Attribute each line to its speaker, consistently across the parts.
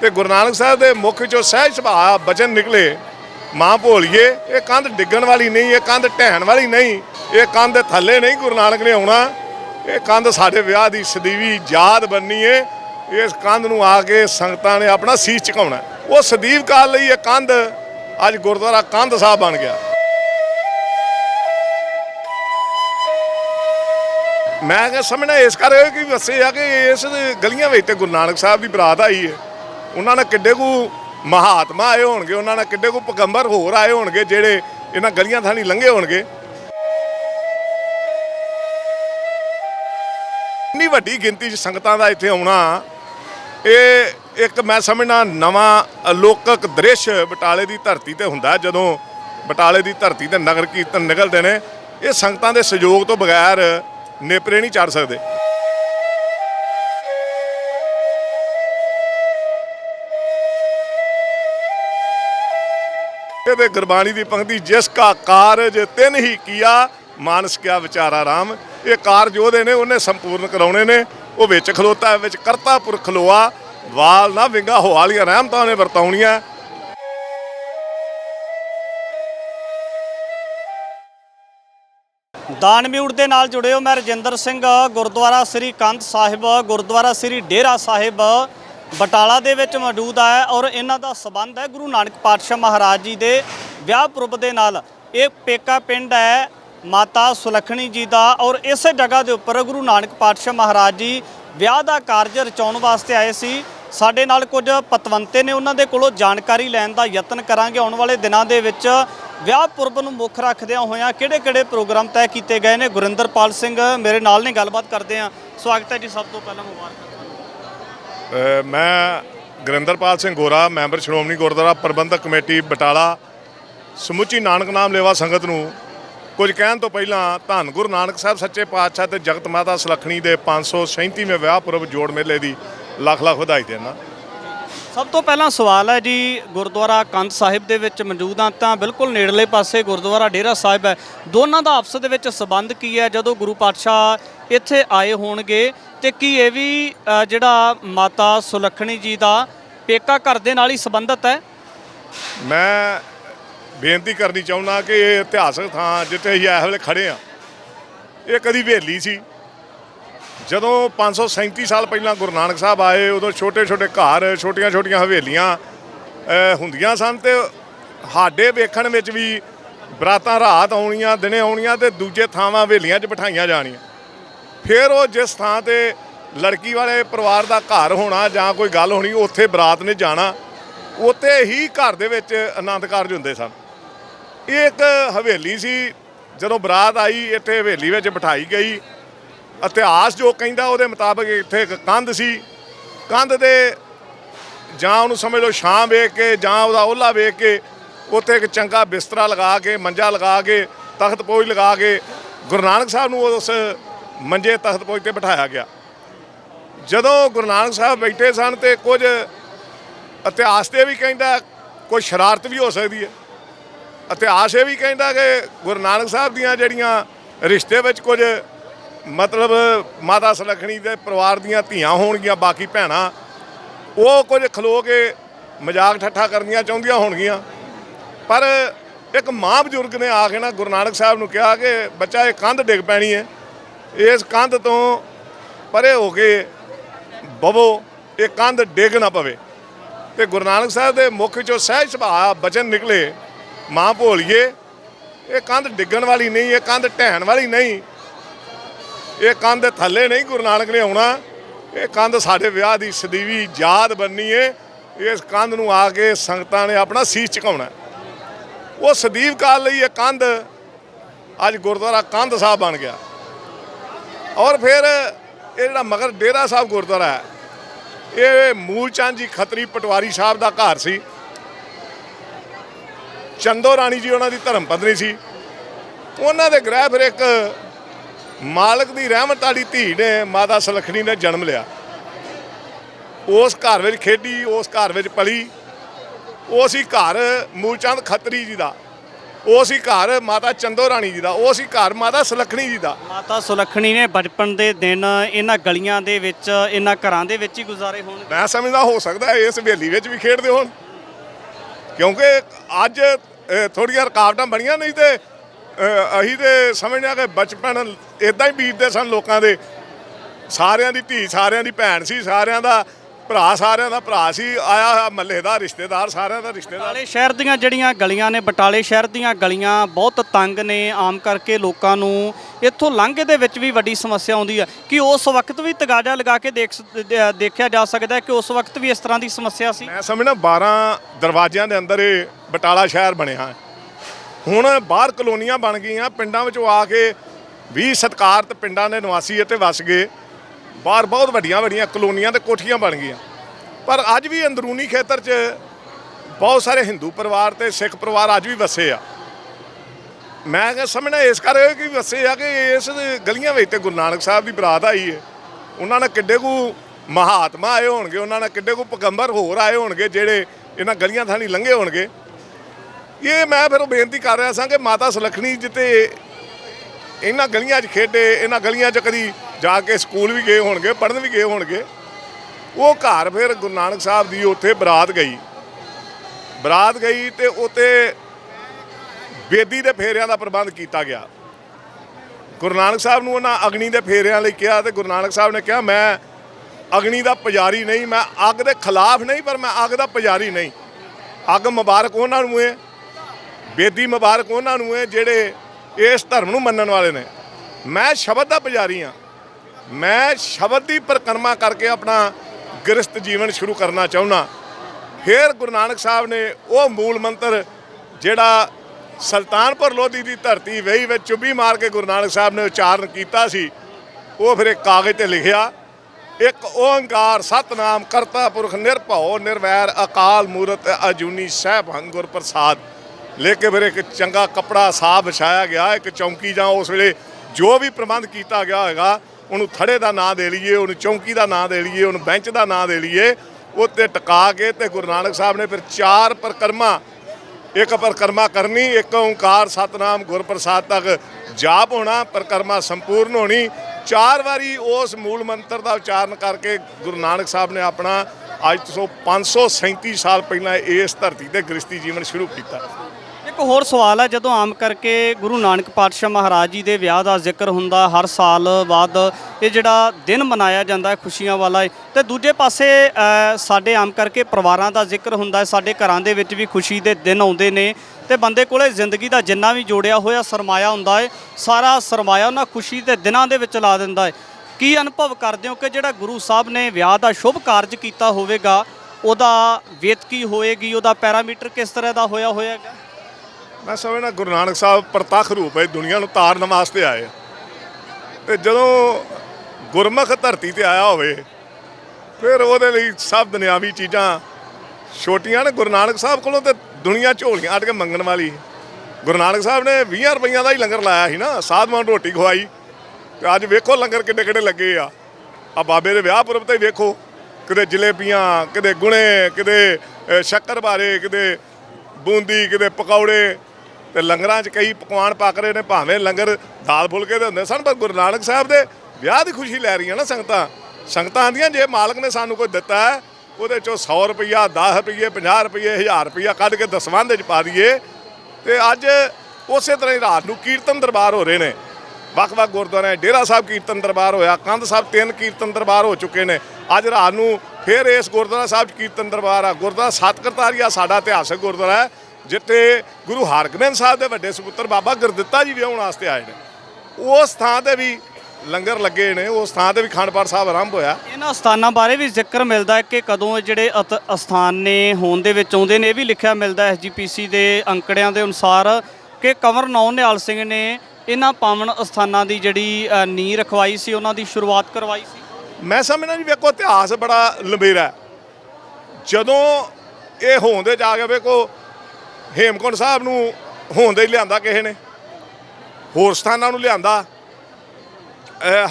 Speaker 1: ਤੇ ਗੁਰੂ ਨਾਨਕ ਸਾਹਿਬ ਦੇ ਮੁਖ ਚੋਂ ਸਹਿਜ ਸੁਭਾਅ ਬਚਨ ਨਿਕਲੇ। ਮਾਂ ਭੋਲੀਏ, ਇਹ ਕੰਧ ਡਿੱਗਣ ਵਾਲੀ ਨਹੀਂ, ਇਹ ਕੰਧ ਢਹਿਣ ਵਾਲੀ ਨਹੀਂ, ਇਹ ਕੰਧ ਥੱਲੇ ਨਹੀਂ ਗੁਰੂ ਨਾਨਕ ਨੇ ਆਉਣਾ। ਇਹ ਕੰਧ ਸਾਡੇ ਵਿਆਹ ਦੀ ਸਦੀਵੀ ਯਾਦ ਬੰਨੀ ਏ। ਇਸ ਕੰਧ ਨੂੰ ਆ ਕੇ ਸੰਗਤਾਂ ਨੇ ਆਪਣਾ ਸੀਸ ਝੁਕਾਉਣਾ। ਉਹ ਸਦੀਵ ਕਾਲ ਲਈ ਇਹ ਕੰਧ ਅੱਜ ਗੁਰਦੁਆਰਾ ਕੰਧ ਸਾਹਿਬ ਬਣ ਗਿਆ। ਮੈਂ ਕਿਹਾ, ਸਮਝਣਾ ਇਸ ਕਰਕੇ ਕਿ ਵਸੇ ਆ ਕਿ ਇਸ ਗਲੀਆਂ ਵਿੱਚ ਤੇ ਗੁਰੂ ਨਾਨਕ ਸਾਹਿਬ ਦੀ ਬਰਾਤ ਆਈ ਹੈ ਉਹਨਾਂ ਨਾਲ ਕਿੱਡੇ ਕੁ ਮਹਾਤਮਾ ਆਏ ਹੋਣਗੇ, ਉਹਨਾਂ ਨਾਲ ਕਿੱਡੇ ਕੁ ਪਗੰਬਰ ਹੋਰ ਆਏ ਹੋਣਗੇ ਜਿਹੜੇ ਇਹਨਾਂ ਗਲੀਆਂ ਥਾਣੀ ਲੰਘੇ ਹੋਣਗੇ। ਇੰਨੀ ਵੱਡੀ ਗਿਣਤੀ 'ਚ ਸੰਗਤਾਂ ਦਾ ਇੱਥੇ ਆਉਣਾ, ਇਹ ਇੱਕ ਮੈਂ ਸਮਝਣਾ ਨਵਾਂ ਅਲੋਕਕ ਦ੍ਰਿਸ਼ ਬਟਾਲੇ ਦੀ ਧਰਤੀ ਤੇ ਹੁੰਦਾ, ਜਦੋਂ ਬਟਾਲੇ ਦੀ ਧਰਤੀ ਤੇ ਨਗਰ ਕੀਰਤਨ ਨਿਕਲਦੇ ਨੇ, ਇਹ ਸੰਗਤਾਂ ਦੇ ਸਹਿਯੋਗ ਤੋਂ ਬਗੈਰ ਨੇਪਰੇ ਨਹੀਂ ਚੜ ਸਕਦੇ। ਇਹਦੇ ਗੁਰਬਾਣੀ ਦੀ ਪੰਕਤੀ, ਜਿਸ ਕਾ ਕਾਰਜ ਤਿਨ ਹੀ ਕੀਆ, ਮਾਨਸ ਕਿਆ ਵਿਚਾਰਾ ਰਾਮ। ਇਹ ਕਾਰਜ ਉਹਦੇ ਨੇ, ਉਹਨੇ ਸੰਪੂਰਨ ਕਰਾਉਣੇ ਨੇ। ਉਹ ਵਿੱਚ ਖਲੋਤਾ ਵਿੱਚ ਕਰਤਾ ਪੁਰਖ ਖਲੋਆ। ਵਾਲ ਨਾ ਵਿੰਗਾ ਹੋ ਰਹਿਮਤਾਂ ਨੇ ਵਰਤਾਉਣੀਆਂ।
Speaker 2: ਦਾਨ ਦੇ ਨਾਲ ਜੁੜੇ ਹੋ ਮੈਂ ਰਜਿੰਦਰ ਸਿੰਘ, ਗੁਰਦੁਆਰਾ ਸ੍ਰੀ ਕੰਧ ਸਾਹਿਬ, ਗੁਰਦੁਆਰਾ ਸ੍ਰੀ ਡੇਰਾ ਸਾਹਿਬ। ਬਟਾਲਾ ਦੇ ਵਿੱਚ ਮੌਜੂਦ ਹੈ ਔਰ ਇਹਨਾਂ ਦਾ ਸਬੰਧ ਹੈ ਗੁਰੂ ਨਾਨਕ ਪਾਤਸ਼ਾਹ ਮਹਾਰਾਜ ਜੀ ਦੇ ਵਿਆਹ ਪੁਰਬ ਦੇ ਨਾਲ। ਇਹ ਪੇਕਾ ਪਿੰਡ ਹੈ ਮਾਤਾ ਸੁਲੱਖਣੀ ਜੀ ਦਾ ਔਰ ਇਸੇ ਜਗ੍ਹਾ ਦੇ ਉੱਪਰ ਗੁਰੂ ਨਾਨਕ ਪਾਤਸ਼ਾਹ ਮਹਾਰਾਜ ਜੀ ਵਿਆਹ ਦਾ ਕਾਰਜ ਰਚਾਉਣ ਵਾਸਤੇ ਆਏ ਸੀ। ਸਾਡੇ ਨਾਲ ਕੁਝ ਪਤਵੰਤੇ ਨੇ ਉਹਨਾਂ ਦੇ ਕੋਲੋਂ ਜਾਣਕਾਰੀ ਲੈਣ ਦਾ ਯਤਨ ਕਰਾਂਗੇ। ਆਉਣ ਵਾਲੇ ਦਿਨਾਂ ਦੇ ਵਿੱਚ ਵਿਆਹ ਪੁਰਬ ਨੂੰ ਮੁੱਖ ਰੱਖਦਿਆਂ ਹੋਇਆਂ ਕਿਹੜੇ-ਕਿਹੜੇ ਪ੍ਰੋਗਰਾਮ ਤੈਅ ਕੀਤੇ ਗਏ ਨੇ? ਗੁਰਿੰਦਰਪਾਲ ਸਿੰਘ ਮੇਰੇ ਨਾਲ ਨੇ, ਗੱਲਬਾਤ ਕਰਦੇ ਆ ਸਵਾਗਤ ਹੈ ਜੀ ਸਭ ਤੋਂ ਪਹਿਲਾਂ ਮੁਬਾਰਕਾਂ।
Speaker 1: ਮੈਂ ਗੁਰਿੰਦਰਪਾਲ ਸਿੰਘ ਗੋਰਾ, ਮੈਂਬਰ ਸ਼੍ਰੋਮਣੀ ਗੁਰਦੁਆਰਾ ਪ੍ਰਬੰਧਕ ਕਮੇਟੀ ਬਟਾਲਾ, ਸਮੁੱਚੀ ਨਾਨਕ ਨਾਮ ਲੇਵਾ ਸੰਗਤ ਨੂੰ ਕੁਝ ਕਹਿਣ ਤੋਂ ਪਹਿਲਾਂ ਧੰਨ ਗੁਰੂ ਨਾਨਕ ਸਾਹਿਬ ਸੱਚੇ ਪਾਤਸ਼ਾਹ ਤੇ ਜਗਤ ਮਾਤਾ ਸੁਲੱਖਣੀ ਦੇ 537ਵੇਂ ਵਿਆਹ ਪੁਰਬ ਜੋੜ ਮੇਲੇ ਦੀ ਲੱਖ ਲੱਖ ਵਧਾਈ ਦੇਣਾ।
Speaker 2: ਸਭ ਤੋਂ ਪਹਿਲਾਂ ਸਵਾਲ ਹੈ ਜੀ, ਗੁਰਦੁਆਰਾ ਕੰਧ ਸਾਹਿਬ ਦੇ ਵਿੱਚ ਮੌਜੂਦ ਹਾਂ ਤਾਂ ਬਿਲਕੁਲ ਨੇੜਲੇ ਪਾਸੇ ਗੁਰਦੁਆਰਾ ਡੇਰਾ ਸਾਹਿਬ ਹੈ। ਦੋਨਾਂ ਦਾ ਆਪਸ ਦੇ ਵਿੱਚ ਸਬੰਧ ਕੀ ਹੈ? ਜਦੋਂ ਗੁਰੂ ਪਾਤਸ਼ਾਹ ਇੱਥੇ ਆਏ ਹੋਣਗੇ ਤੇ ਕੀ ਇਹ ਵੀ ਅ, ਜਿਹੜਾ ਮਾਤਾ ਸੁਲੱਖਣੀ ਜੀ ਦਾ ਪੇਕਾ ਘਰ ਦੇ ਨਾਲ ਹੀ ਸੰਬੰਧਿਤ ਹੈ?
Speaker 1: ਮੈਂ ਬੇਨਤੀ ਕਰਨੀ ਚਾਹੁੰਦਾ ਕਿ ਇਹ ਇਤਿਹਾਸਕ ਥਾਂ ਜਿੱਥੇ ਅਸੀਂ ਇਸ ਵੇਲੇ ਖੜੇ ਆ ਇਹ ਕਦੀ ਹਵੇਲੀ ਸੀ। ਜਦੋਂ 537 ਸਾਲ ਪਹਿਲਾਂ ਗੁਰੂ ਨਾਨਕ ਸਾਹਿਬ ਆਏ ਉਦੋਂ ਛੋਟੇ ਛੋਟੇ ਘਰ ਛੋਟੀਆਂ ਛੋਟੀਆਂ ਹਵੇਲੀਆਂ ਅਹ, ਹੁੰਦੀਆਂ ਸਨ ਤੇ ਸਾਡੇ ਵੇਖਣ ਵਿੱਚ ਵੀ ਬਰਾਤਾਂ ਰਾਤ ਆਉਣੀਆਂ ਦਿਨੇ ਆਉਣੀਆਂ ਤੇ ਦੂਜੇ ਥਾਵਾਂ ਹਵੇਲੀਆਂ 'ਚ ਬਿਠਾਈਆਂ ਜਾਣੀਆਂ। ਫਿਰ ਉਹ ਜਿਸ ਥਾਂ ਤੇ ਲੜਕੀ ਵਾਲੇ ਪਰਿਵਾਰ ਦਾ ਘਰ ਹੋਣਾ ਜਾਂ ਕੋਈ ਗੱਲ ਹੋਣੀ, ਉੱਥੇ ਬਰਾਤ ਨੇ ਜਾਣਾ, ਉੱਥੇ ਹੀ ਘਰ ਦੇ ਵਿੱਚ ਆਨੰਦ ਕਾਰਜ ਹੁੰਦੇ ਸਨ। ਇਹ ਇੱਕ ਹਵੇਲੀ ਸੀ, ਜਦੋਂ ਬਰਾਤ ਆਈ, ਇੱਥੇ ਹਵੇਲੀ ਵਿੱਚ ਬਿਠਾਈ ਗਈ। ਇਤਿਹਾਸ ਜੋ ਕਹਿੰਦਾ ਉਹਦੇ ਮੁਤਾਬਕ ਇੱਥੇ ਇੱਕ ਕੰਧ ਸੀ। ਕੰਧ ਦੇ ਜਾਂ ਉਹਨੂੰ ਸਮਝ ਲਓ ਛਾਂ ਵੇਖ ਕੇ ਜਾਂ ਉਹਦਾ ਉਹਲਾ ਵੇਖ ਕੇ ਉੱਥੇ ਇੱਕ ਚੰਗਾ ਬਿਸਤਰਾ ਲਗਾ ਕੇ, ਮੰਜਾ ਲਗਾ ਕੇ, ਤਖਤ ਪੋਜ ਲਗਾ ਕੇ ਗੁਰੂ ਨਾਨਕ ਸਾਹਿਬ ਨੂੰ ਉਸ ਮੰਜੇ ਤਖਤ ਪੋਜ ਤੇ ਬਿਠਾਇਆ ਗਿਆ। ਜਦੋਂ ਗੁਰੂ ਨਾਨਕ ਸਾਹਿਬ ਬੈਠੇ ਸਨ ਤੇ ਕੁਝ ਇਤਿਹਾਸ ਤੇ ਵੀ ਕਹਿੰਦਾ ਕੋਈ ਸ਼ਰਾਰਤ ਵੀ ਹੋ ਸਕਦੀ ਹੈ। ਇਤਿਹਾਸ ਇਹ ਵੀ ਕਹਿੰਦਾ ਕਿ ਗੁਰੂ ਨਾਨਕ ਸਾਹਿਬ ਦੀਆਂ ਜਿਹੜੀਆਂ ਰਿਸ਼ਤੇ ਵਿੱਚ ਕੁਝ ਮਤਲਬ ਮਾਤਾ ਸੁਲੱਖਣੀ ਦੇ ਪਰਿਵਾਰ ਦੀਆਂ ਧੀਆਂ ਹੋਣਗੀਆਂ, ਬਾਕੀ ਭੈਣਾਂ, ਉਹ ਕੁਝ ਖਲੋ ਕੇ ਮਜ਼ਾਕ ਠੱਠਾ ਕਰਨੀਆਂ ਚਾਹੁੰਦੀਆਂ ਹੋਣਗੀਆਂ। ਪਰ ਇੱਕ ਮਾਂ ਬਜ਼ੁਰਗ ਨੇ ਆ ਕੇ ਨਾ ਗੁਰੂ ਨਾਨਕ ਸਾਹਿਬ ਨੂੰ ਕਿਹਾ ਕਿ ਬੱਚਾ, ਇਹ ਕੰਧ ਡਿੱਗ ਪੈਣੀ ਹੈ। ਇਸ ਕੰਧ ਤੋਂ ਪਰੇ ਹੋ ਕੇ ਬਵੋ, ਇਹ ਕੰਧ ਡਿੱਗ ਨਾ ਪਵੇ। ਤੇ ਗੁਰੂ ਨਾਨਕ ਸਾਹਿਬ ਦੇ ਮੁਖ ਚੋਂ ਸਹਿਜ ਸੁਭਾਅ ਬਚਨ ਨਿਕਲੇ। ਮਾਂ ਭੋਲੀਏ, ਇਹ ਕੰਧ ਡਿੱਗਣ ਵਾਲੀ ਨਹੀਂ, ਇਹ ਕੰਧ ਢਹਿਣ ਵਾਲੀ ਨਹੀਂ। ਇਹ ਕੰਧ ਥੱਲੇ ਨਹੀਂ ਗੁਰੂ ਨਾਨਕ ਨੇ ਆਉਣਾ। ਇਹ ਕੰਧ ਸਾਡੇ ਵਿਆਹ ਦੀ ਸਦੀਵੀ ਯਾਦ ਬੰਨੀ ਏ। ਇਸ ਕੰਧ ਨੂੰ ਆ ਕੇ ਸੰਗਤਾਂ ਨੇ ਆਪਣਾ ਸੀਸ ਝੁਕਾਉਣਾ। ਉਹ ਸਦੀਵ ਕਾਲ ਲਈ ਇਹ ਕੰਧ ਅੱਜ ਗੁਰਦੁਆਰਾ ਕੰਧ ਸਾਹਿਬ ਬਣ ਗਿਆ। ਔਰ ਫਿਰ ਇਹ ਜਿਹੜਾ ਮਗਰ ਡੇਰਾ ਸਾਹਿਬ ਗੁਰਦੁਆਰਾ ਹੈ, ਇਹ ਮੂਲ ਚੰਦ ਜੀ ਖੱਤਰੀ ਪਟਵਾਰੀ ਸਾਹਿਬ ਦਾ ਘਰ ਸੀ। ਚੰਦੋ ਰਾਣੀ ਜੀ ਉਹਨਾਂ ਦੀ ਧਰਮ ਪਤਨੀ ਸੀ। ਉਹਨਾਂ ਦੇ ਗ੍ਰਹਿ ਫਿਰ ਇੱਕ ਮਾਲਕ ਦੀ ਰਹਿਮਤ ਵਾਲੀ ਧੀ ਨੇ ਮਾਤਾ ਸੁਲੱਖਣੀ ਨੇ ਜਨਮ ਲਿਆ। ਉਸ ਘਰ ਵਿੱਚ ਖੇਡੀ, ਉਸ ਘਰ ਵਿੱਚ ਪਲੀ। ਉਹ ਸੀ ਘਰ ਮੂਲਚੰਦ ਖੱਤਰੀ ਜੀ ਦਾ। ਉਹ ਸੀ ਘਰ ਮਾਤਾ ਚੰਦੋ ਰਾਣੀ ਜੀ ਦਾ ਉਹ ਸੀ ਘਰ ਮਾਤਾ ਸੁਲੱਖਣੀ ਜੀ ਦਾ।
Speaker 2: ਮਾਤਾ ਸੁਲੱਖਣੀ ਨੇ ਬਚਪਨ ਦੇ ਦਿਨ ਇਹਨਾਂ ਗਲੀਆਂ ਦੇ ਵਿੱਚ ਇਹਨਾਂ ਘਰਾਂ ਦੇ ਵਿੱਚ ਹੀ ਗੁਜ਼ਾਰੇ ਹੋਣਗੇ।
Speaker 1: ਮੈਂ ਸਮਝਦਾ ਹੋ ਸਕਦਾ ਇਸ ਹਵੇਲੀ ਵਿੱਚ ਵੀ ਖੇਡਦੇ ਹੋਣ। ਕਿਉਂਕਿ ਅੱਜ ਅ, ਥੋੜ੍ਹੀਆਂ ਰੁਕਾਵਟਾਂ ਬਣੀਆਂ ਨਹੀਂ ਤੇ ਅ, ਅਸੀਂ ਤੇ ਸਮਝਦੇ ਹਾਂ ਕਿ ਬਚਪਨ ਇਦਾਂ ਹੀ ਬੀਤਦੇ ਸਨ ਲੋਕਾਂ ਦੇ। ਸਾਰਿਆਂ ਦੀ ਧੀ ਸਾਰਿਆਂ ਦੀ ਭੈਣ ਸੀ ਸਾਰਿਆਂ ਦਾ ਭਰਾ ਸਾਰਿਆਂ ਦਾ ਭਰਾ ਸੀ ਆਇਆ ਹੋਇਆ ਮੱਲੇ ਦਾ ਰਿਸ਼ਤੇਦਾਰ ਸਾਰਿਆਂ ਦਾ ਰਿਸ਼ਤੇਦਾਰ।
Speaker 2: ਬਟਾਲੇ ਸ਼ਹਿਰ ਦੀਆਂ ਜਿਹੜੀਆਂ ਗਲੀਆਂ ਨੇ ਬਟਾਲੇ ਸ਼ਹਿਰ ਦੀਆਂ ਗਲੀਆਂ ਬਹੁਤ ਤੰਗ ਨੇ ਆਮ ਕਰਕੇ ਲੋਕਾਂ ਨੂੰ। ਇੱਥੋਂ ਲੰਘੇ ਦੇ ਵਿੱਚ ਵੀ ਵੱਡੀ ਸਮੱਸਿਆ ਆਉਂਦੀ ਹੈ ਕਿ ਉਸ ਵਕਤ ਵੀ ਤਗਾਜਾ ਲਗਾ ਕੇ ਦੇਖ ਸ- ਦੇ- ਦੇਖਿਆ ਜਾ ਸਕਦਾ ਹੈ ਕਿ ਉਸ ਵਕਤ ਵੀ ਇਸ ਤਰ੍ਹਾਂ ਦੀ ਸਮੱਸਿਆ ਸੀ।
Speaker 1: ਮੈਂ ਸਮਝਦਾ 12 ਦਰਵਾਜ਼ਿਆਂ ਦੇ ਅੰਦਰ ਇਹ ਬਟਾਲਾ ਸ਼ਹਿਰ ਬਣਿਆ ਹੈ। ਹੁਣ ਬਾਹਰ ਕਲੋਨੀਆਂ ਬਣ ਗਈਆਂ ਪਿੰਡਾਂ ਵਿੱਚੋਂ ਆ ਕੇ 20 ਸਤਕਾਰਤ ਪਿੰਡਾਂ ਦੇ ਨਿਵਾਸੀ ਇੱਥੇ ਵਸ ਗਏ। ਬਾਹਰ ਬਹੁਤ ਵੱਡੀਆਂ ਵੱਡੀਆਂ ਕਲੋਨੀਆਂ ਤੇ ਕੋਠੀਆਂ ਬਣ ਗਈਆਂ। ਪਰ ਅੱਜ ਵੀ ਅੰਦਰੂਨੀ ਖੇਤਰ 'ਚ ਬਹੁਤ ਸਾਰੇ ਹਿੰਦੂ ਪਰਿਵਾਰ ਤੇ ਸਿੱਖ ਪਰਿਵਾਰ ਅੱਜ ਵੀ ਵਸੇ ਆ। ਮੈਂ ਕਿਹਾ ਸਮਝਣਾ ਇਸ ਕਰਕੇ ਕਿ ਵਸੇ ਆ ਕਿ ਇਸ ਗਲੀਆਂ ਵਿੱਚ ਤੇ ਗੁਰੂ ਨਾਨਕ ਸਾਹਿਬ ਦੀ ਬਰਾਤ ਆਈ ਹੈ ਉਹਨਾਂ ਨਾਲ ਕਿੱਡੇ ਕੁ ਮਹਾਤਮਾ ਆਏ ਹੋਣਗੇ, ਉਹਨਾਂ ਨਾਲ ਕਿੱਡੇ ਕੁ ਪਗੰਬਰ ਹੋਰ ਆਏ ਹੋਣਗੇ ਜਿਹੜੇ ਇਹਨਾਂ ਗਲੀਆਂ ਥਾਣੀ ਲੰਘੇ ਹੋਣਗੇ। ਇਹ ਮੈਂ ਫਿਰ ਬੇਨਤੀ ਕਰ ਰਿਹਾ ਸਾਂ ਕਿ ਮਾਤਾ ਸੁਲੱਖਣੀ ਜਿੱਤੇ ਇਹਨਾਂ ਗਲੀਆਂ 'ਚ ਖੇਡੇ, ਇਹਨਾਂ ਗਲੀਆਂ 'ਚ ਕਦੀ ਜਾ ਕੇ ਸਕੂਲ ਵੀ ਗਏ ਹੋਣਗੇ, ਪੜ੍ਹਨ ਵੀ ਗਏ ਹੋਣਗੇ। ਉਹ ਘਰ ਫਿਰ ਗੁਰੂ ਨਾਨਕ ਸਾਹਿਬ ਦੀ ਉੱਥੇ ਬਰਾਤ ਗਈ। ਬਰਾਤ ਗਈ ਤੇ ਉੱਤੇ ਬੇਦੀ ਦੇ ਫੇਰਿਆਂ ਦਾ ਪ੍ਰਬੰਧ ਕੀਤਾ ਗਿਆ। ਗੁਰੂ ਨਾਨਕ ਸਾਹਿਬ ਨੂੰ ਉਹਨਾਂ ਅਗਨੀ ਦੇ ਫੇਰਿਆਂ ਲਈ ਕਿਹਾ ਤੇ ਗੁਰੂ ਨਾਨਕ ਸਾਹਿਬ ਨੇ ਕਿਹਾ, ਮੈਂ ਅਗਨੀ ਦਾ ਪੁਜਾਰੀ ਨਹੀਂ, ਮੈਂ ਅੱਗ ਦੇ ਖਿਲਾਫ ਨਹੀਂ, ਪਰ ਮੈਂ ਅੱਗ ਦਾ ਪੁਜਾਰੀ ਨਹੀਂ। ਅੱਗ ਮੁਬਾਰਕ ਉਹਨਾਂ ਨੂੰ ਹੈ ਬੇਦੀ ਮੁਬਾਰਕ ਉਹਨਾਂ ਨੂੰ ਹੈ ਜਿਹੜੇ ਇਸ ਧਰਮ ਨੂੰ ਮੰਨਣ ਵਾਲੇ ਨੇ। ਮੈਂ ਸ਼ਬਦ ਦਾ ਪੁਜਾਰੀ ਹਾਂ। ਮੈਂ ਸ਼ਬਦ ਦੀ ਪਰਿਕਰਮਾ ਕਰਕੇ ਆਪਣਾ ਗ੍ਰਸਤ ਜੀਵਨ ਸ਼ੁਰੂ ਕਰਨਾ ਚਾਹੁੰਦਾ। ਫਿਰ ਗੁਰੂ ਨਾਨਕ ਸਾਹਿਬ ਨੇ ਉਹ ਮੂਲ ਮੰਤਰ ਜਿਹੜਾ ਸੁਲਤਾਨਪੁਰ ਲੋਧੀ ਦੀ ਧਰਤੀ ਵਹੀ ਵਿੱਚ ਚੁੱਭੀ ਮਾਰ ਕੇ ਗੁਰੂ ਨਾਨਕ ਸਾਹਿਬ ਨੇ ਉਚਾਰਨ ਕੀਤਾ ਸੀ, ਉਹ ਫਿਰ ਇੱਕ ਕਾਗਜ਼ ਤੇ ਲਿਖਿਆ, ਇੱਕ ਓੰਕਾਰ ਸਤਨਾਮ ਕਰਤਾ ਪੁਰਖ ਨਿਰਭਉ ਨਿਰਵੈਰ ਅਕਾਲ ਮੂਰਤ ਅਜੂਨੀ ਸਹਿਬੰ ਹੰਗੁਰ ਪ੍ਰਸਾਦ। ਲੈ ਕੇ ਫਿਰ ਇੱਕ ਚੰਗਾ ਕਪੜਾ ਸਾਫ਼ ਵਿਛਾਇਆ ਗਿਆ, ਇੱਕ ਚੌਂਕੀ ਜਾਂ ਉਸ ਵੇਲੇ ਜੋ ਵੀ ਪ੍ਰਬੰਧ ਕੀਤਾ ਗਿਆ ਹੋਏਗਾ, ਉਹਨੂੰ ਥੜੇ ਦਾ ਨਾਂ ਦੇ ਲਈਏ, ਉਹਨੂੰ ਚੌਂਕੀ ਦਾ ਨਾਂ ਦੇ ਲਈਏ, ਉਹਨੂੰ ਬੈਂਚ ਦਾ ਨਾਂ ਦੇ ਲਈਏ ਉਹ 'ਤੇ ਟਿਕਾ ਕੇ ਤੇ ਗੁਰੂ ਨਾਨਕ ਸਾਹਿਬ ਨੇ ਫਿਰ ਚਾਰ ਪਰਕਰਮਾ, ਇੱਕ ਪਰਕਰਮਾ ਕਰਨੀ, ਇੱਕ ਓੰਕਾਰ ਸਤਨਾਮ ਗੁਰਪ੍ਰਸਾਦ ਤੱਕ ਜਾਪ ਹੋਣਾ, ਪਰਕਰਮਾ ਸੰਪੂਰਨ ਹੋਣੀ, ਚਾਰ ਵਾਰੀ ਉਸ ਮੂਲ ਮੰਤਰ ਦਾ ਉਚਾਰਨ ਕਰਕੇ ਗੁਰੂ ਨਾਨਕ ਸਾਹਿਬ ਨੇ ਆਪਣਾ ਅੱਜ ਤੋਂ 537 ਸਾਲ ਪਹਿਲਾਂ ਇਸ ਧਰਤੀ ਤੇ ਗ੍ਰਸਤੀ ਜੀਵਨ ਸ਼ੁਰੂ ਕੀਤਾ।
Speaker 2: ਹੋਰ ਸਵਾਲ ਹੈ, ਜਦੋਂ ਆਮ ਕਰਕੇ ਗੁਰੂ ਨਾਨਕ ਪਾਤਸ਼ਾਹ ਮਹਾਰਾਜ ਜੀ ਦੇ ਵਿਆਹ ਦਾ ਜ਼ਿਕਰ ਹੁੰਦਾ, ਹਰ ਸਾਲ ਬਾਅਦ ਇਹ ਜਿਹੜਾ ਦਿਨ ਮਨਾਇਆ ਜਾਂਦਾ ਹੈ ਖੁਸ਼ੀਆਂ ਵਾਲਾ ਹੈ ਤੇ ਦੂਜੇ ਪਾਸੇ ਸਾਡੇ ਆਮ ਕਰਕੇ ਪਰਿਵਾਰਾਂ ਦਾ ਜ਼ਿਕਰ ਹੁੰਦਾ ਹੈ, ਸਾਡੇ ਘਰਾਂ ਦੇ ਵਿੱਚ ਵੀ ਖੁਸ਼ੀ ਦੇ ਦਿਨ ਆਉਂਦੇ ਨੇ, ਤੇ ਬੰਦੇ ਕੋਲੇ ਜ਼ਿੰਦਗੀ ਦਾ ਜਿੰਨਾ ਵੀ ਜੋੜਿਆ ਹੋਇਆ ਸਰਮਾਇਆ ਹੁੰਦਾ ਹੈ, ਸਾਰਾ ਸਰਮਾਇਆ ਉਹਨਾਂ ਖੁਸ਼ੀ ਦੇ ਦਿਨਾਂ ਦੇ ਵਿੱਚ ਲਾ ਦਿੰਦਾ ਹੈ। ਕੀ ਅਨੁਭਵ ਕਰਦੇ ਹੋ ਕਿ ਜਿਹੜਾ ਗੁਰੂ ਸਾਹਿਬ ਨੇ ਵਿਆਹ ਦਾ ਸ਼ੁਭ ਕਾਰਜ ਕੀਤਾ ਹੋਵੇਗਾ, ਉਹਦਾ ਵੇਤਕੀ ਹੋਏਗੀ, ਉਹਦਾ ਪੈਰਾਮੀਟਰ ਕਿਸ ਤਰ੍ਹਾਂ ਦਾ ਹੋਇਆ ਹੋਏਗਾ
Speaker 1: ਮੈਂ ਸਮਝਦਾ ਗੁਰੂ ਨਾਨਕ ਸਾਹਿਬ ਪ੍ਰਤੱਖ ਰੂਪ ਹੈ ਦੁਨੀਆ ਨੂੰ ਤਾਰਨ ਵਾਸਤੇ ਆਏ ਆ। ਤੇ ਜਦੋਂ ਗੁਰਮੁਖ ਧਰਤੀ ਤੇ ਆਇਆ ਹੋਵੇ ਫਿਰ ਉਹਦੇ ਲਈ ਸਭ ਦੁਨਿਆਵੀ ਚੀਜ਼ਾਂ ਛੋਟੀਆਂ ਨੇ ਗੁਰੂ ਨਾਨਕ ਸਾਹਿਬ ਕੋਲੋਂ ਤੇ ਦੁਨੀਆ ਝੋਲੀਆਂ ਅੱਡ ਕੇ ਮੰਗਣ ਵਾਲੀ। ਗੁਰੂ ਨਾਨਕ ਸਾਹਿਬ ਨੇ 20 ਰੁਪਈਆਂ ਦਾ ਹੀ ਲੰਗਰ ਲਾਇਆ ਸੀ ਨਾ ਸਾਧਵਾਂ ਨੂੰ ਰੋਟੀ ਖਵਾਈ। ਤੇ ਅੱਜ ਵੇਖੋ ਲੰਗਰ ਕਿੱਡੇ ਕਿੱਡੇ ਲੱਗੇ ਆ। ਆ ਬਾਬੇ ਦੇ ਵਿਆਹ ਪੁਰਬ ਤੇ ਵੇਖੋ ਕਿਤੇ ਜਲੇਬੀਆਂ ਕਿਤੇ ਗੁਣੇ ਕਿਤੇ ਅ, ਕਿਤੇ ਬੂੰਦੀ ਕਿਤੇ ਪਕੌੜੇ ਤੇ ਲੰਗਰਾਂ 'ਚ ਕਈ ਪਕਵਾਨ ਪੱਕ ਰਹੇ ਨੇ, ਭਾਵੇਂ ਲੰਗਰ ਦਾਲ ਫੁਲਕੇ ਦੇ ਹੁੰਦੇ ਸਨ, ਪਰ ਗੁਰੂ ਨਾਨਕ ਸਾਹਿਬ ਦੇ ਵਿਆਹ ਦੀ ਖੁਸ਼ੀ ਲੈ ਰਹੀਆਂ ਨਾ ਸੰਗਤਾਂ। ਸੰਗਤਾਂ ਆਂਦੀਆਂ, ਜੇ ਮਾਲਕ ਨੇ ਸਾਨੂੰ ਕੋਈ ਦਿੱਤਾ ਉਹਦੇ ਚੋਂ 100 ਰੁਪਈਆ 10 ਰੁਪਈਏ 50 ਰੁਪਈਏ 1000 ਰੁਪਈਆ ਕੱਢ ਕੇ ਦਸਵੰਧ 'ਚ ਪਾ ਦਈਏ। ਤੇ ਅੱਜ ਉਸੇ ਤਰ੍ਹਾਂ ਹੀ ਰਾਤ ਨੂੰ ਕੀਰਤਨ ਦਰਬਾਰ ਹੋ ਰਹੇ ਨੇ। ਵੱਖ-ਵੱਖ ਗੁਰਦੁਆਰਿਆਂ ਡੇਰਾ ਸਾਹਿਬ ਕੀਰਤਨ ਦਰਬਾਰ ਹੋਇਆ, ਕੰਧ ਸਾਹਿਬ ਤਿੰਨ ਕੀਰਤਨ ਦਰਬਾਰ ਹੋ ਚੁੱਕੇ ਨੇ। ਅੱਜ ਰਾਤ ਨੂੰ ਫਿਰ ਇਸ ਗੁਰਦੁਆਰਾ ਸਾਹਿਬ 'ਚ ਕੀਰਤਨ ਦਰਬਾਰ ਆ। ਗੁਰਦੁਆਰਾ ਸਤਕਰਤਾਰੀਆ ਸਾਡਾ ਇਤਿਹਾਸਕ ਗੁਰਦੁਆਰਾ ਹੈ। ਜਿੱਥੇ ਗੁਰੂ ਹਰਗੋਬਿੰਦ ਸਾਹਿਬ ਦੇ ਵੱਡੇ ਸੁਪੁੱਤਰ ਬਾਬਾ ਗੁਰਦਿੱਤਾ ਜੀ ਵਿਆਹਣ ਵਾਸਤੇ ਆਏ ਨੇ। ਉਸ ਥਾਂ ਤੇ ਵੀ ਲੰਗਰ ਲੱਗੇ ਨੇ ਉਸ ਥਾਂ ਤੇ ਵੀ ਖੰਡ ਪਾਠ ਸਾਹਿਬ ਆਰੰਭ ਹੋਇਆ।
Speaker 2: ਇਹਨਾਂ ਸਥਾਨਾਂ ਬਾਰੇ ਵੀ ਜ਼ਿਕਰ ਮਿਲਦਾ ਹੈ ਕਿ ਕਦੋਂ ਜਿਹੜੇ ਅਸਥਾਨ ਨੇ ਹੋਂਦ ਦੇ ਵਿੱਚ ਆਉਂਦੇ ਨੇ ਇਹ ਵੀ ਲਿਖਿਆ ਮਿਲਦਾ ਹੈ ਐਸਜੀਪੀਸੀ ਦੇ ਅੰਕੜਿਆਂ ਦੇ ਅਨੁਸਾਰ ਕਿ ਕੰਵਰ ਨੌ ਨਿਹਾਲ ਸਿੰਘ ਨੇ ਇਹਨਾਂ ਪਾਵਨ ਅਸਥਾਨਾਂ ਦੀ ਜਿਹੜੀ ਨੀਂਹ ਰਖਵਾਈ ਸੀ ਉਹਨਾਂ ਦੀ ਸ਼ੁਰੂਆਤ ਕਰਵਾਈ ਸੀ।
Speaker 1: ਮੈਂ ਸਮਝਦਾ ਜੀ ਵੇਖੋ ਇਤਿਹਾਸ ਬੜਾ ਲੰਬੇਰਾ। ਜਦੋਂ ਇਹ ਹੋਂਦੇ ਜਾ ਕੇ ਵੇਖੋ ਹੇਮਕੁੰਟ ਸਾਹਿਬ ਨੂੰ ਹੋਂਦੇ ਹੀ ਲਿਆਂਦਾ ਕਿਸੇ ਨੇ। ਹੋਰ ਸਥਾਨਾਂ ਨੂੰ ਲਿਆਂਦਾ।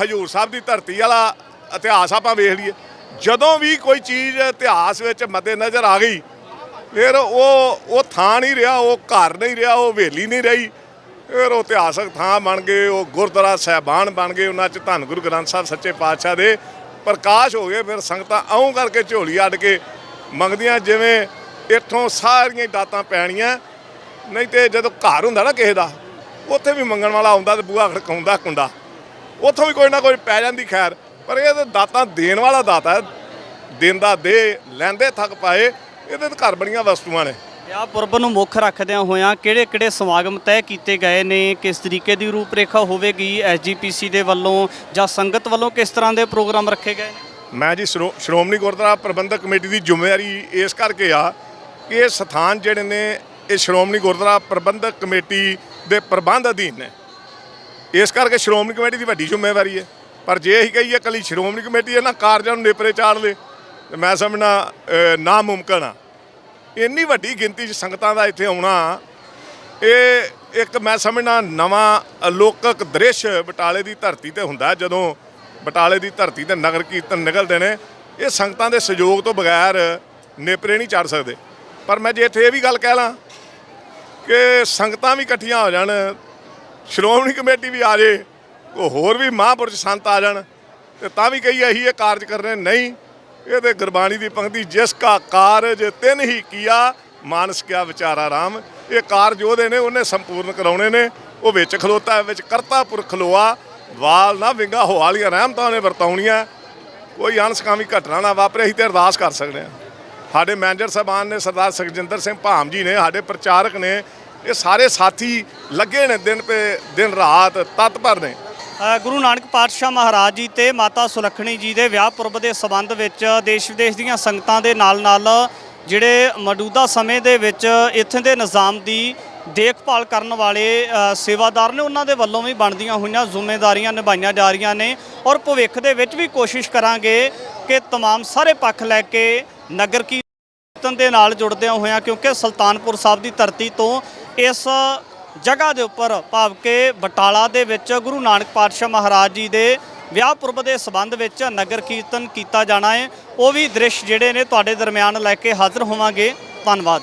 Speaker 1: ਹਜੂਰ ਸਾਹਿਬ ਦੀ ਧਰਤੀ ਵਾਲਾ ਇਤਿਹਾਸ ਆਪਾਂ ਵੇਖ ਲਈਏ। ਜਦੋਂ ਵੀ ਕੋਈ ਚੀਜ਼ ਇਤਿਹਾਸ ਵਿੱਚ ਮੱਦੇ ਨਜ਼ਰ ਆ ਗਈ, ਫਿਰ ਉਹ ਉਹ ਥਾਂ ਨਹੀਂ ਰਿਹਾ, ਉਹ ਘਰ ਨਹੀਂ ਰਿਹਾ, ਉਹ ਹਵੇਲੀ ਨਹੀਂ ਰਹੀ। ਫਿਰ ਉਹ ਇਤਿਹਾਸਕ ਥਾਂ ਬਣ ਗਏ, ਉਹ ਗੁਰਦੁਆਰਾ ਸਾਹਿਬਾਨ ਬਣ ਗਏ, ਉਹਨਾਂ 'ਚ ਧੰਨ ਗੁਰੂ ਗ੍ਰੰਥ ਸਾਹਿਬ ਸੱਚੇ ਪਾਤਸ਼ਾਹ ਦੇ ਪ੍ਰਕਾਸ਼ ਹੋ ਗਏ। ਫਿਰ ਸੰਗਤਾਂ ਆਉਂ ਕਰਕੇ ਝੋਲੀ ਅੱਡ ਕੇ ਮੰਗਦੀਆਂ, ਜਿਵੇਂ ਇੱਥੋਂ ਸਾਰੀਆਂ ਦਾਤਾਂ ਪੈਣੀਆਂ। ਨਹੀਂ ਤੇ ਜਦੋਂ ਘਰ ਹੁੰਦਾ ਨਾ ਕਿਸੇ ਦਾ ਉੱਥੇ ਵੀ ਮੰਗਣ ਵਾਲਾ ਆਉਂਦਾ ਤੇ ਬੂਹਾ ਖੜਕਾਉਂਦਾ ਕੁੰਡਾ। ਉੱਥੋਂ ਵੀ ਕੋਈ ਨਾ ਕੋਈ ਪੈ ਜਾਂਦੀ ਖੈਰ ਪਰ ਇਹ ਤਾਂ ਦਾਤਾਂ ਦੇਣ ਵਾਲਾ ਦਾਤਾ ਹੈ ਦਿੰਦਾ ਦੇ ਲੈਂਦੇ ਥੱਕ ਪਾਏ ਇਹਦੇ ਤਾਂ ਘਰ ਬਣੀਆਂ ਵਸਤੂਆਂ ਨੇ।
Speaker 2: ਵਿਆਹ ਪੁਰਬ ਨੂੰ ਮੁੱਖ ਰੱਖਦਿਆਂ ਹੋਇਆਂ ਕਿਹੜੇ ਕਿਹੜੇ ਸਮਾਗਮ ਤੈਅ ਕੀਤੇ ਗਏ ਨੇ? ਕਿਸ ਤਰੀਕੇ ਦੀ ਰੂਪਰੇਖਾ ਹੋਵੇਗੀ ਐਸਜੀਪੀਸੀ ਦੇ ਵੱਲੋਂ ਜਾਂ ਸੰਗਤ ਵੱਲੋਂ ਕਿਸ ਤਰ੍ਹਾਂ ਦੇ ਪ੍ਰੋਗਰਾਮ ਰੱਖੇ ਗਏ ਨੇ?
Speaker 1: ਮੈਂ ਜੀ ਸ਼੍ਰੋ- ਸ਼੍ਰੋਮਣੀ ਗੁਰਦੁਆਰਾ ਪ੍ਰਬੰਧਕ ਕਮੇਟੀ ਦੀ ਜ਼ਿੰਮੇਵਾਰੀ ਇਸ ਕਰਕੇ ਆ ਕਿ ਇਹ ਸਥਾਨ ਜਿਹੜੇ ਨੇ ਇਹ ਸ਼੍ਰੋਮਣੀ ਗੁਰਦੁਆਰਾ ਪ੍ਰਬੰਧਕ ਕਮੇਟੀ ਦੇ ਪ੍ਰਬੰਧ ਅਧੀਨ ਨੇ। ਇਸ ਕਰਕੇ ਸ਼੍ਰੋਮਣੀ ਕਮੇਟੀ ਦੀ ਵੱਡੀ ਜ਼ਿੰਮੇਵਾਰੀ ਹੈ। ਪਰ ਜੇ ਅਸੀਂ ਕਹੀਏ ਕੱਲੀ ਸ਼੍ਰੋਮਣੀ ਕਮੇਟੀ ਇਹਨਾਂ ਕਾਰਜਾਂ ਨੂੰ ਨੇਪਰੇ ਚਾੜ ਲੇ ਤੇ ਮੈਂ ਸਮਝਣਾ ਅ, ਨਾਮੁਮਕਿਨ ਆ। ਇੰਨੀ ਵੱਡੀ ਗਿਣਤੀ 'ਚ ਸੰਗਤਾਂ ਦਾ ਇੱਥੇ ਆਉਣਾ ਇਹ ਇੱਕ ਮੈਂ ਸਮਝਣਾ ਨਵਾਂ ਅਲੋਕਕ ਦ੍ਰਿਸ਼ ਬਟਾਲੇ ਦੀ ਧਰਤੀ ਤੇ ਹੁੰਦਾ ਜਦੋਂ ਬਟਾਲੇ ਦੀ ਧਰਤੀ ਤੇ ਨਗਰ ਕੀਰਤਨ ਨਿਕਲਦੇ ਨੇ ਇਹ ਸੰਗਤਾਂ ਦੇ ਸਹਿਯੋਗ ਤੋਂ ਬਗੈਰ ਨੇਪਰੇ ਨਹੀਂ ਚੜ ਸਕਦੇ। ਪਰ ਮੈਂ ਜੇ ਇੱਥੇ ਇਹ ਵੀ ਗੱਲ ਕਹਿ ਲਾਂ ਕਿ ਸੰਗਤਾਂ ਵੀ ਇਕੱਠੀਆਂ ਹੋ ਜਾਣ ਸ਼੍ਰੋਮਣੀ ਕਮੇਟੀ ਵੀ ਆ ਜੇ ਕੋ ਹੋਰ ਵੀ ਮਹਾਂਪੁਰਸ਼ ਸੰਤ ਆ ਜਾਣ ਤੇ ਤਾਂ ਵੀ ਕਹੀ ਇਹੀ ਇਹ ਕਾਰਜ ਕਰਨੇ ਨਹੀਂ ਇਹ ਤੇ ਗੁਰਬਾਣੀ ਦੀ ਪੰਕਤੀ ਜਿਸ ਕਾ ਕਾਰਜ ਤਿੰਨ ਹੀ ਕੀਆ ਮਾਨਸ ਕਿਆ ਵਿਚਾਰਾ ਰਾਮ। ਇਹ ਕਾਰਜ ਉਹਦੇ ਨੇ ਉਹਨੇ ਸੰਪੂਰਨ ਕਰਾਉਣੇ ਨੇ। ਉਹ ਵਿੱਚ ਖਲੋਤਾ ਹੈ, ਵਿੱਚ ਕਰਤਾ ਪੁਰਖ ਖਲੋਆ ਵਾਲ ਨਾ ਵਿੰਗਾ ਹੋ ਵਾਲੀਆਂ ਰਹਿਮਤਾਂ ਨੇ ਵਰਤਾਉਣੀਆਂ। ਕੋਈ ਅਣਸਕਾਮੀ ਘਟਨਾ ਨਾ ਵਾਪਰੇ ਅਸੀਂ ਤੇ ਅਰਦਾਸ ਕਰ ਸਕਦੇ ਹਾਂ। ਸਾਡੇ ਮੈਨੇਜਰ ਸਾਹਿਬਾਨ ਨੇ ਸਰਦਾਰ ਸੁਖਜਿੰਦਰ ਸਿੰਘ ਭਾਮ ਜੀ ਨੇ ਸਾਡੇ ਪ੍ਰਚਾਰਕ ਨੇ ਇਹ ਸਾਰੇ ਸਾਥੀ ਲੱਗੇ ਨੇ ਦਿਨ ਪੇ ਦਿਨ ਰਾਤ ਤਤਪਰ ਨੇ
Speaker 2: ਅ, ਗੁਰੂ ਨਾਨਕ ਪਾਤਸ਼ਾਹ ਮਹਾਰਾਜ ਜੀ ਤੇ ਮਾਤਾ ਸੁਲੱਖਣੀ ਜੀ ਦੇ ਵਿਆਹ ਪੁਰਬ ਦੇ ਸਬੰਧ ਵਿੱਚ ਦੇਸ਼ ਵਿਦੇਸ਼ ਦੀਆਂ ਸੰਗਤਾਂ ਦੇ ਨਾਲ ਨਾਲ ਜਿਹੜੇ ਮੌਜੂਦਾ ਸਮੇਂ ਦੇ ਵਿੱਚ ਇੱਥੇ ਦੇ ਨਿਜ਼ਾਮ ਦੀ ਦੇਖਭਾਲ ਕਰਨ ਵਾਲੇ ਅ, ਸੇਵਾਦਾਰ ਨੇ ਉਹਨਾਂ ਦੇ ਵੱਲੋਂ ਵੀ ਬਣਦੀਆਂ ਹੋਈਆਂ ਜ਼ਿੰਮੇਵਾਰੀਆਂ ਨਿਭਾਈਆਂ ਜਾ ਰਹੀਆਂ ਨੇ ਔਰ ਭਵਿੱਖ ਦੇ ਵਿੱਚ ਵੀ ਕੋਸ਼ਿਸ਼ ਕਰਾਂਗੇ ਕਿ तमाम ਸਾਰੇ ਪੱਖ ਲੈ ਕੇ ਨਗਰ ਕੀ ਕੀਰਤਨ ਦੇ ਨਾਲ ਜੁੜਦਿਆਂ ਹੋਇਆਂ ਕਿਉਂਕਿ ਸੁਲਤਾਨਪੁਰ ਸਾਹਿਬ ਦੀ ਧਰਤੀ ਤੋਂ ਇਸ ਜਗ੍ਹਾ ਦੇ ਉੱਪਰ ਭਾਵ ਕਿ ਬਟਾਲਾ ਦੇ ਵਿੱਚ ਗੁਰੂ ਨਾਨਕ ਪਾਤਸ਼ਾਹ ਮਹਾਰਾਜ ਜੀ ਦੇ ਵਿਆਹ ਪੁਰਬ ਦੇ ਸਬੰਧ ਵਿੱਚ ਨਗਰ ਕੀਰਤਨ ਕੀਤਾ ਜਾਣਾ ਹੈ। ਉਹ ਵੀ ਦ੍ਰਿਸ਼ ਜਿਹੜੇ ਨੇ ਤੁਹਾਡੇ ਦਰਮਿਆਨ ਲੈ ਕੇ ਹਾਜ਼ਰ ਹੋਵਾਂਗੇ। ਧੰਨਵਾਦ।